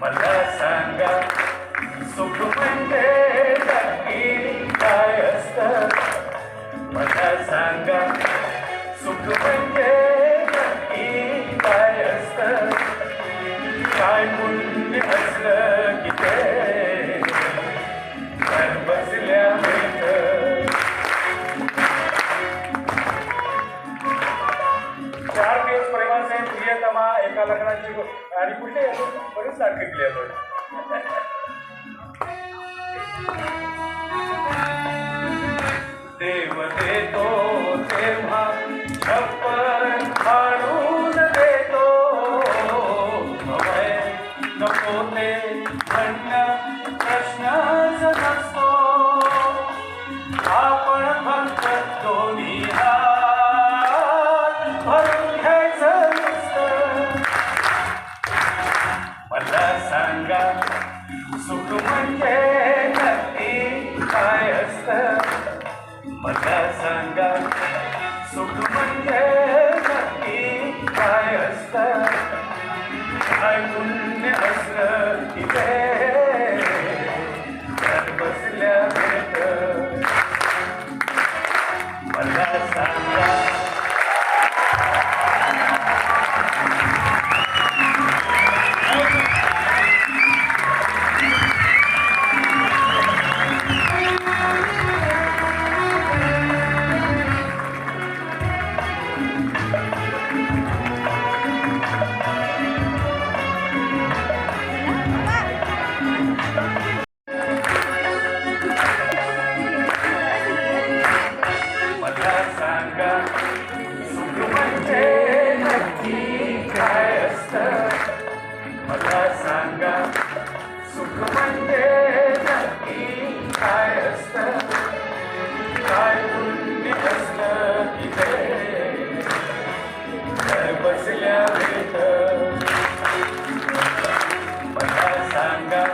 मला सांगा सुख म्हणजे नक्की काय असतं मला सांगा सुख म्हणजे चार दिवस प्रेमाचे प्रियतमा एका लग्नाची आणि कुठे बरीच सारखी केली आपण देव देतो तेव्हा छप्पर फाडून देतो. नको ते म्हणणं सुख बसल्या मला सांगा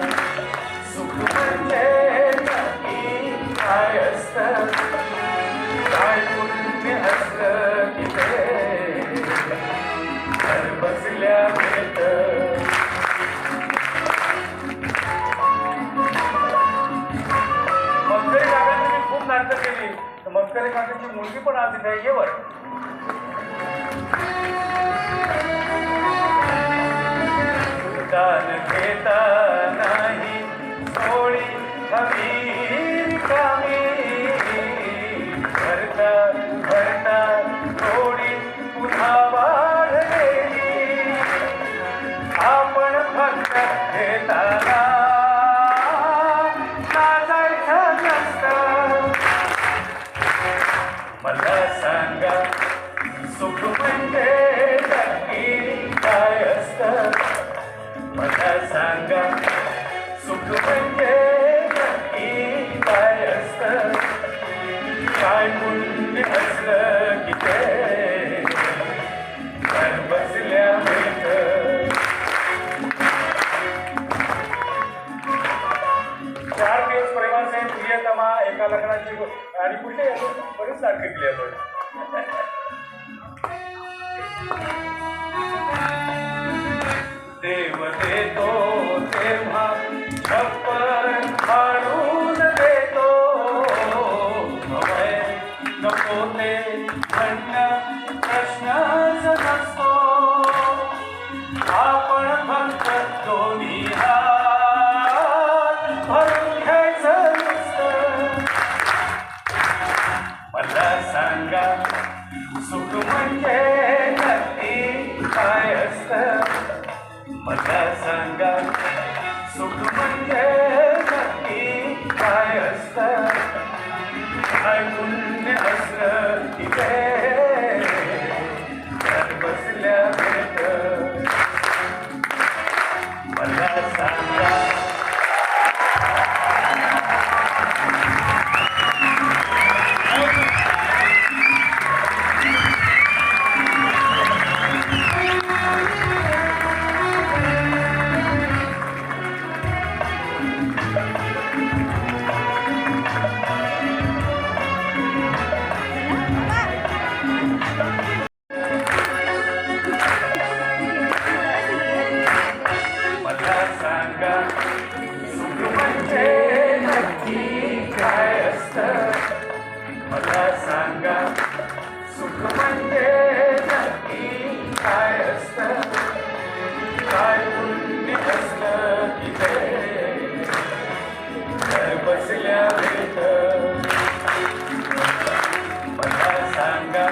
सुख म्हणजे नक्की काय असतं? काय पुण्य असलं घर बसल्या मी खूप केली. तर मस्करी काकाची मुलगी पण आज इथे येवर दान घेता नाही. सोळी हवी कामी. भरता भरता थोडी पुन्हा वाढलेली. आपण फक्त घेताना मला सांगा सुख म्हणजे सांगा सुख म्हणजे नक्की काय असतं? काय पुण्य असलं की ते? घर बसल्या चार दिवस प्रेमाचे प्रियतमा एका लग्नाची आणि कुठे बरेच सारखी केली आपण सांगा सुख म्हणजे नक्की काय असतं काय पुण्य असलं की सांगा सुख म्हणजे नक्की काय असत? काय पुण्य असत तिथे? घर बसल्या भेट मला सांगा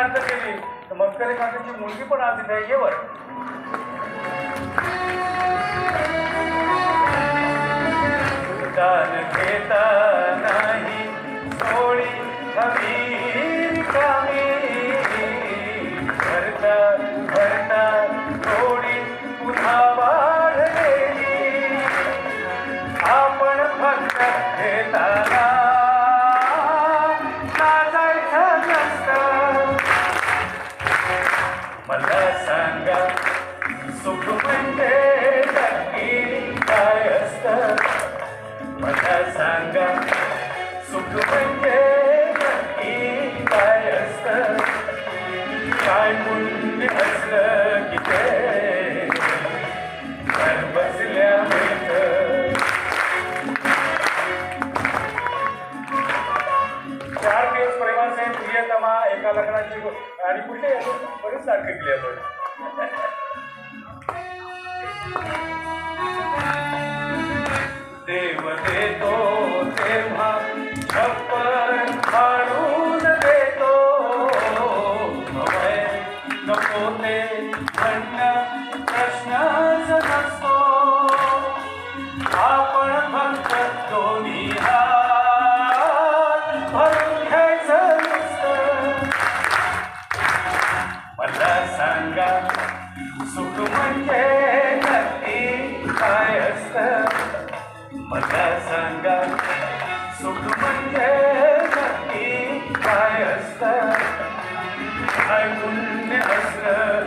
नाटकं केली तर मस्करी काकाची मुलगी पण आज इथे येवर दान घेता नाही सोळी हवी कामी भरता भरता. ಧನ್ಯವಾದಗಳು كل أسرار